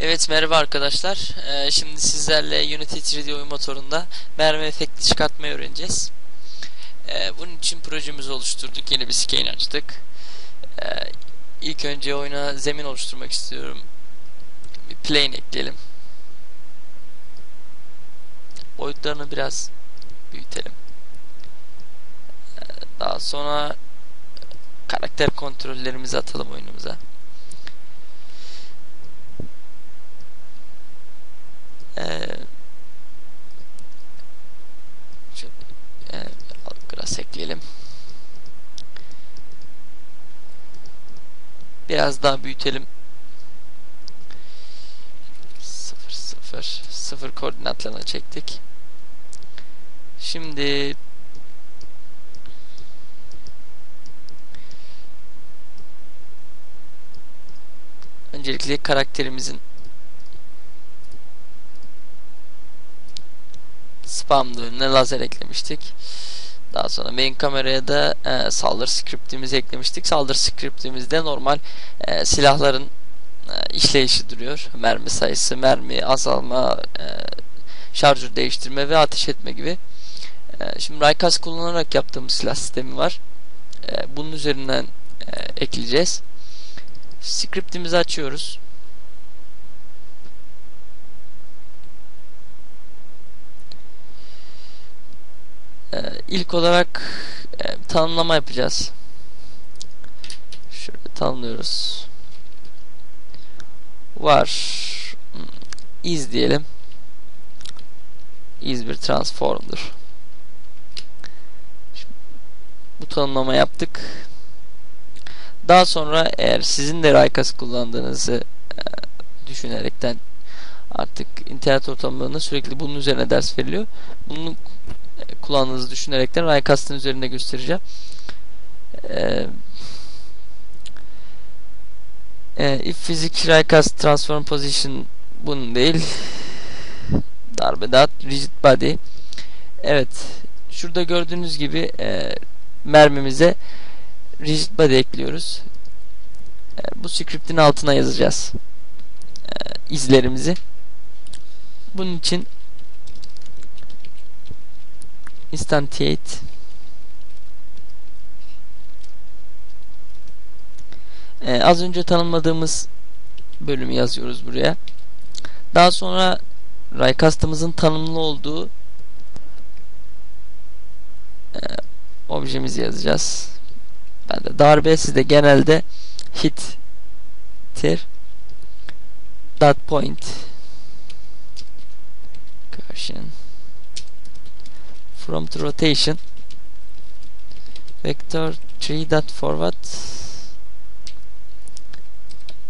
Evet merhaba arkadaşlar. Ee, şimdi sizlerle Unity 3D oyun motorunda mermi efekti çıkartmayı öğreneceğiz. Ee, bunun için projemizi oluşturduk. Yeni bir skein açtık. Ee, ilk önce oyuna zemin oluşturmak istiyorum. Bir plane ekleyelim. Boyutlarını biraz büyütelim. Ee, daha sonra karakter kontrollerimizi atalım oyunumuza. Ee, şöyle, e, grass ekleyelim. Biraz daha büyütelim. 0 0 0 koordinatlarına çektik. Şimdi öncelikle karakterimizin spam bölümüne lazer eklemiştik. Daha sonra main kameraya da e, saldırı scriptimizi eklemiştik. Saldırı scriptimizde normal e, silahların e, işleyişi duruyor. Mermi sayısı, mermi azalma, e, şarjör değiştirme ve ateş etme gibi. E, şimdi Raycast kullanarak yaptığımız silah sistemi var. E, bunun üzerinden e, ekleyeceğiz. Scriptimizi açıyoruz. Ee, ilk olarak e, tanımlama yapacağız. Şöyle tanımlıyoruz. Var. Hmm, is diyelim. Is bir transform'dur. bu tanımlama yaptık. Daha sonra eğer sizin de Raycas kullandığınızı e, düşünerekten artık internet ortamlarında sürekli bunun üzerine ders veriliyor. Bunun kullandığınızı düşünerekten Raycast'ın üzerinde göstereceğim. Ee, e, if physics Raycast transform position bunun değil. Darbe dağıt rigid body. Evet. Şurada gördüğünüz gibi e, mermimize rigid body ekliyoruz. E, bu script'in altına yazacağız. E, izlerimizi. Bunun için instantiate ee, az önce tanımladığımız bölümü yazıyoruz buraya. Daha sonra Raycast'ımızın tanımlı olduğu e, objemizi yazacağız. Ben de darbe sizde genelde hit tir dot point Gaussian from the rotation. Vector 3 dot forward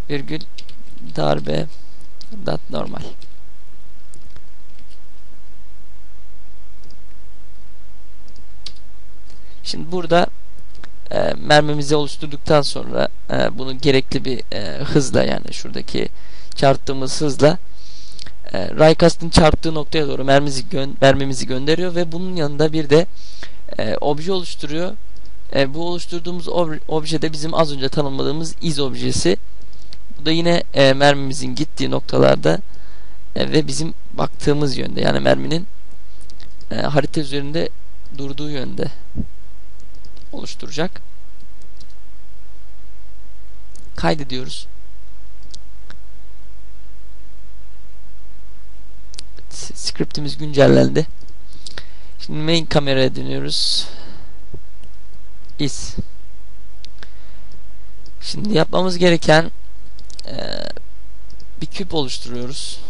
virgül darbe dot normal. Şimdi burada e, mermimizi oluşturduktan sonra e, bunu gerekli bir e, hızla yani şuradaki çarptığımız hızla e, Raycast'ın çarptığı noktaya doğru mermimizi, gö mermimizi gönderiyor ve bunun yanında bir de e, obje oluşturuyor. E, bu oluşturduğumuz ob obje de bizim az önce tanımladığımız iz objesi. Bu da yine e, mermimizin gittiği noktalarda e, ve bizim baktığımız yönde yani merminin e, harita üzerinde durduğu yönde oluşturacak. Kaydediyoruz. Scriptimiz güncellendi. Şimdi main kameraya dönüyoruz. Is. Şimdi yapmamız gereken e, bir küp oluşturuyoruz.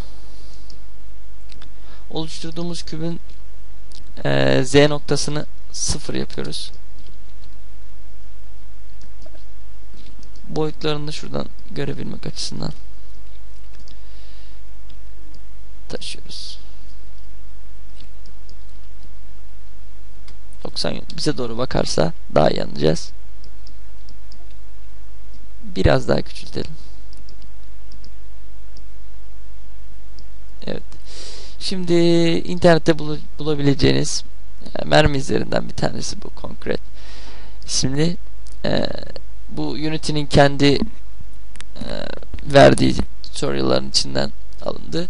Oluşturduğumuz kübün e, z noktasını sıfır yapıyoruz. Boyutlarını da şuradan görebilmek açısından taşıyoruz. 90 bize doğru bakarsa daha iyi anlayacağız. Biraz daha küçültelim. Evet. Şimdi internette bul bulabileceğiniz e, mermi izlerinden bir tanesi bu Concrete Şimdi E, bu Unity'nin kendi e, verdiği tutorial'ların içinden alındı.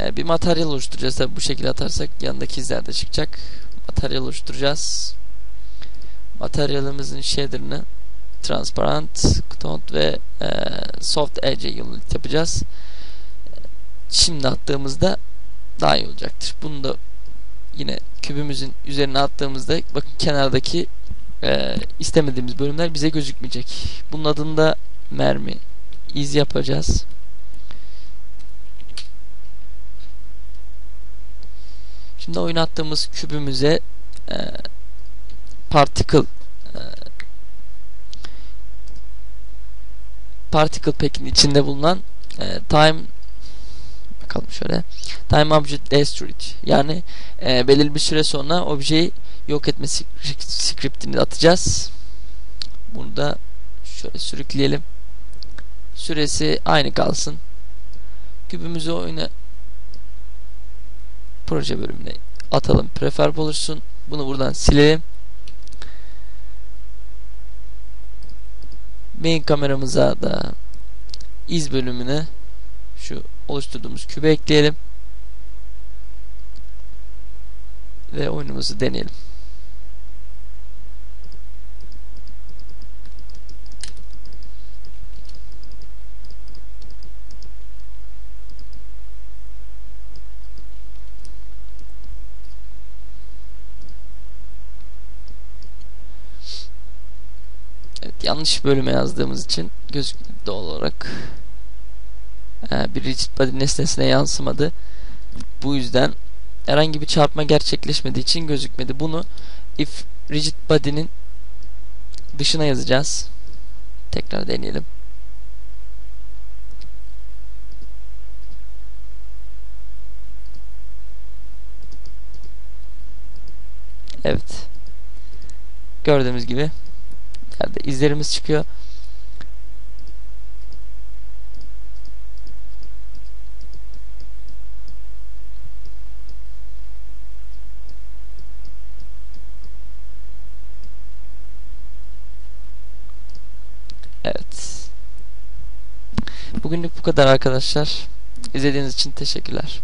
Ee, bir materyal oluşturacağız. Tabi bu şekilde atarsak yanındaki izler de çıkacak. Materyal oluşturacağız. Materyalimizin shader'ını transparent, tont ve e, soft edge unit yapacağız. Şimdi attığımızda daha iyi olacaktır. Bunu da yine kübümüzün üzerine attığımızda bakın kenardaki e, istemediğimiz bölümler bize gözükmeyecek. Bunun adında mermi iz yapacağız. Şimdi oynattığımız kübümüze e, particle e, particle pack'in içinde bulunan e, time bakalım şöyle time object destroyed yani e, belirli bir süre sonra objeyi yok etme scriptini atacağız. Bunu da şöyle sürükleyelim. Süresi aynı kalsın. Kübümüzü oyuna proje bölümüne atalım. Prefer olursun. Bunu buradan silelim. Main kameramıza da iz bölümüne şu oluşturduğumuz kübe ekleyelim. Ve oyunumuzu deneyelim. Evet, yanlış bölüme yazdığımız için gözükmedi doğal olarak. Ee, bir rigid body nesnesine yansımadı. Bu yüzden herhangi bir çarpma gerçekleşmediği için gözükmedi. Bunu if rigid body'nin dışına yazacağız. Tekrar deneyelim. Evet. Gördüğümüz gibi yerde izlerimiz çıkıyor. Evet. Bugünlük bu kadar arkadaşlar. İzlediğiniz için teşekkürler.